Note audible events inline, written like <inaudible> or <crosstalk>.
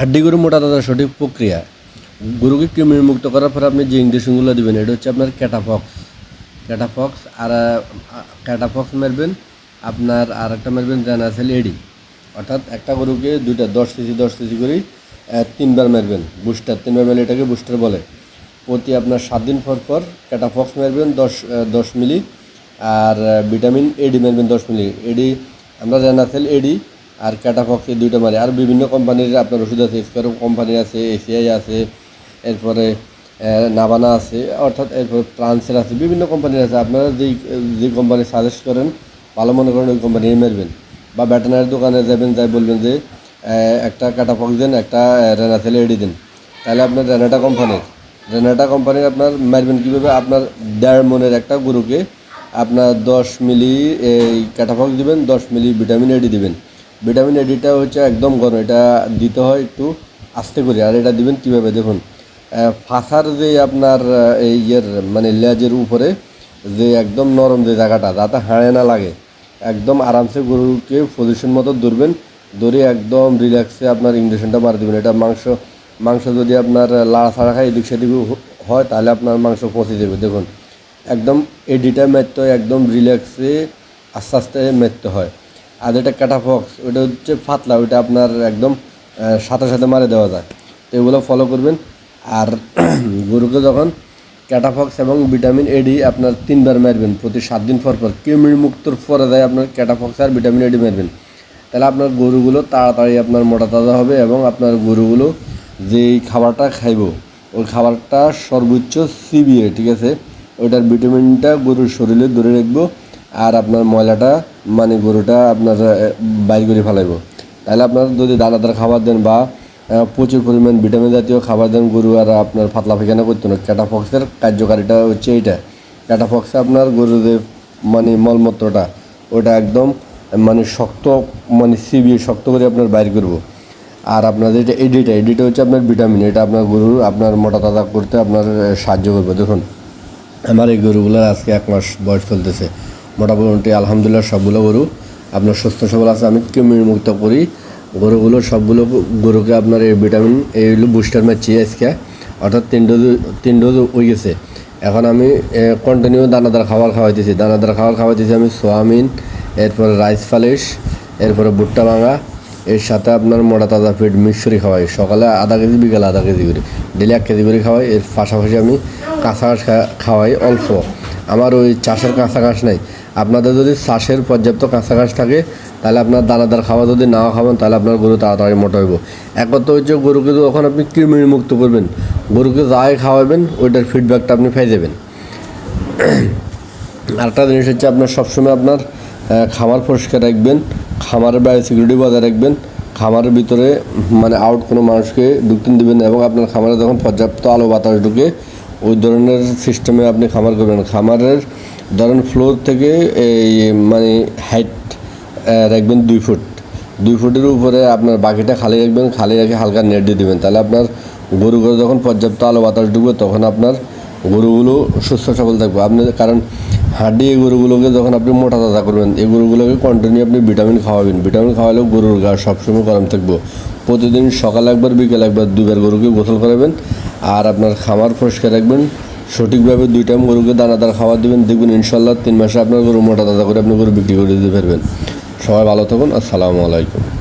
হাড্ডি গরু মোটা তাজা সঠিক প্রক্রিয়া। গরুকে কৃমির মুক্ত করার পর আপনি যে ইঞ্জেকশনগুলো দেবেন, এটা হচ্ছে আপনার ক্যাটাফক্স ক্যাটাফক্স আর ক্যাটাফক্স মারবেন আপনার আর একটা মারবেন রেনাসেল এডি অর্থাৎ একটা গরুকে দুইটা, দশ কেজি দশ কেজি করে তিনবার মারবেন। বুস্টার তিনবার মারলে এটাকে বুস্টার বলে। প্রতি আপনার সাত দিন পর পর ক্যাটাফক্স মারবেন দশ দশ মিলি আর, ভিটামিন এডি মারবেন দশ মিলি এডি আমরা রেনাসেল এডি আর ক্যাটাফক্স দুইটা মারি আর বিভিন্ন কোম্পানির আপনার ওষুধ আছে স্কোয়ার কোম্পানির আছে এসিআই আছে, এরপরে নাবানা আছে, অর্থাৎ এরপরে ট্রান্সের আছে, বিভিন্ন কোম্পানির আছে। আপনারা যেই যে কোম্পানি সাজেস্ট করেন, ভালো মনে করেন, ওই কোম্পানি মারবেন। বা ব্যাটানারি দোকানে যাবেন, যাই বলবেন যে একটা ক্যাটাফক্স দেন, একটা রেনাসেল এডি দিন। তাহলে আপনার রেনাটা কোম্পানির রেনাটা কোম্পানির আপনার মারবেন কীভাবে? আপনার দেড় মনের একটা গরুকে আপনার দশ মিলি, এই ক্যাটাফক্স দিবেন, দশ মিলি ভিটামিন এডি দিবেন। ভিটামিন এডিটা হচ্ছে একদম গরম, এটা দিতে হয় একটু আস্তে করে, আর এটা দিবেন কীভাবে? দেখুন ফাঁসার যে আপনার এই ইয়ের মানে লেজের উপরে যে একদম নরম যে জায়গাটা, যাতে হাঁড়ে না লাগে, একদম আরামসে গরুকে পজিশন মতো ধরবেন, ধরে একদম রিল্যাক্সে আপনার ইঞ্জেকশনটা মারি দেবেন। এটা মাংস মাংস যদি আপনার লাড়াছাড়া খায়, এদিক সেদিক হয়, তাহলে আপনার মাংস পচে যাবে। দেখুন, একদম এডিটা মারতে হয় একদম রিল্যাক্সে আস্তে আস্তে মারতে হয়। আর যেটা ক্যাটাফক্স ওটা হচ্ছে পাতলা, ওইটা আপনার একদম সাথে সাথে মারে দেওয়া যায়। তো এগুলো ফলো করবেন। আর <clears throat> গরুকে যখন ক্যাটাফক্স এবং ভিটামিন এডি আপনার তিনবার মারবেন, প্রতি সাত দিন পর পর, কৃমির মুক্তর পরে দেয় আপনার ক্যাটাফক্স আর ভিটামিন এডি মারবেন। তাহলে আপনার গরুগুলো তাড়াতাড়ি আপনার মোটা তাজা হবে এবং আপনার গরুগুলো যেই খাবারটা খাইব, ওই খাবারটা সর্বোচ্চ সিবিএ ঠিক আছে? ওইটার ভিটামিনটা গরুর শরীরে ধরে রাখব, আর আপনার ময়লাটা মানে গরুটা আপনার বাইর করে ফেলাইব। তাহলে আপনার যদি দানাদার খাবার দেন বা প্রচুর পরিমাণ ভিটামিন জাতীয় খাবার দেন, গরু আর আপনার পাতলা পায়খানা করতো না। ক্যাটাফক্সের কার্যকারিতা হচ্ছে এইটা। ক্যাটাফক্সে আপনার গরুর যে মানে মলমূত্রটা, ওটা একদম মানে শক্ত মানে সিবিয়ে শক্ত করে আপনার বাইর করব। আর আপনার যেটা এডিটা এডিটা হচ্ছে আপনার ভিটামিন। এটা আপনার গরুর, আপনার মোটা তাজা করতে আপনার সাহায্য করবে। দেখুন, আমার এই গরুগুলোর আজকে এক মাস বয়স চলতেছে। মোটামুটি আলহামদুলিল্লাহ সবগুলো গরু আপনার সুস্থ সবল আছে, আমি কৃমির মুক্ত করি। গরুগুলো সবগুলো গরুকে আপনার এই ভিটামিন এই হলো বুস্টার মারছি আজকে। অর্থাৎ তিন ডোজ তিন ডোজ হয়ে গেছে। এখন আমি কন্টিনিউ দানাদার খাবার খাওয়াইতেছি। দানাদার খাবার খাওয়াইতেছি আমি সোয়াবিন, এরপরে রাইস ফালিশ এরপরে ভুট্টা ভাঙা, এর সাথে আপনার মোটা তাজা ফিড মিক্সরি খাওয়াই। সকালে আধা কেজি, বিকালে আধা কেজি করে ডেলি এক কেজি করে খাওয়াই। এর পাশাপাশি আমি কাঁচা খাওয়াই অল্প। আমার ওই চাষের কাঁচা ঘাস নাই। আপনাদের যদি চাষের পর্যাপ্ত কাঁচা ঘাস থাকে, তাহলে আপনার দানাদার খাওয়া যদি নাও খাবেন, তাহলে আপনার গরু তাড়াতাড়ি মোটা হইব। এক কথা হচ্ছে গরুকে যখন আপনি কৃমির মুক্ত করবেন। গরুকে যাই খাওয়াবেন, ওইটার ফিডব্যাকটা আপনি পেয়ে যাবেন। <clears throat> আরেকটা জিনিস হচ্ছে আপনার সবসময় আপনার খামার পরিষ্কার রাখবেন খামারের বাইরে সিকিউরিটি বজায় রাখবেন, খামারের ভিতরে মানে আউট কোনো মানুষকে ঢুকতে দিবেন না এবং আপনার খামারে যখন পর্যাপ্ত আলো বাতাস ঢুকে ওই ধরনের সিস্টেমে আপনি খামার করবেন। খামারের ধরেন ফ্লোর থেকে এই মানে হাইট রাখবেন দুই ফুট দুই ফুটের উপরে আপনার বাকিটা খালি রাখবেন, খালি রেখে হালকা নেট দিয়ে দেবেন। তাহলে আপনার গরু গরুগুলো যখন পর্যাপ্ত আলো বাতাস ঢুকবে, তখন আপনার গরুগুলো সুস্থ সবল থাকবে। আপনি কারণ হাড্ডি এই গরুগুলোকে যখন আপনি মোটা তাজা করবেন, এই গরুগুলোকে কন্টিনিউ আপনি ভিটামিন খাওয়াবেন। ভিটামিন খাওয়ালেও গরুর গা সবসময় গরম থাকব। প্রতিদিন সকাল একবার, বিকেল একবার দুবার গরুকে গোসল করাবেন। আর আপনার খামার পরিষ্কার রাখবেন। সঠিকভাবে দুই টাইম গরুকে দানাদার খাবার দেবেন। দেখবেন ইনশাল্লাহ তিন মাসে আপনার গরু মোটা দাদা করে আপনি গরু বিক্রি করে দিতে পারবেন। সবাই ভালো থাকুন। আসসালামু আলাইকুম।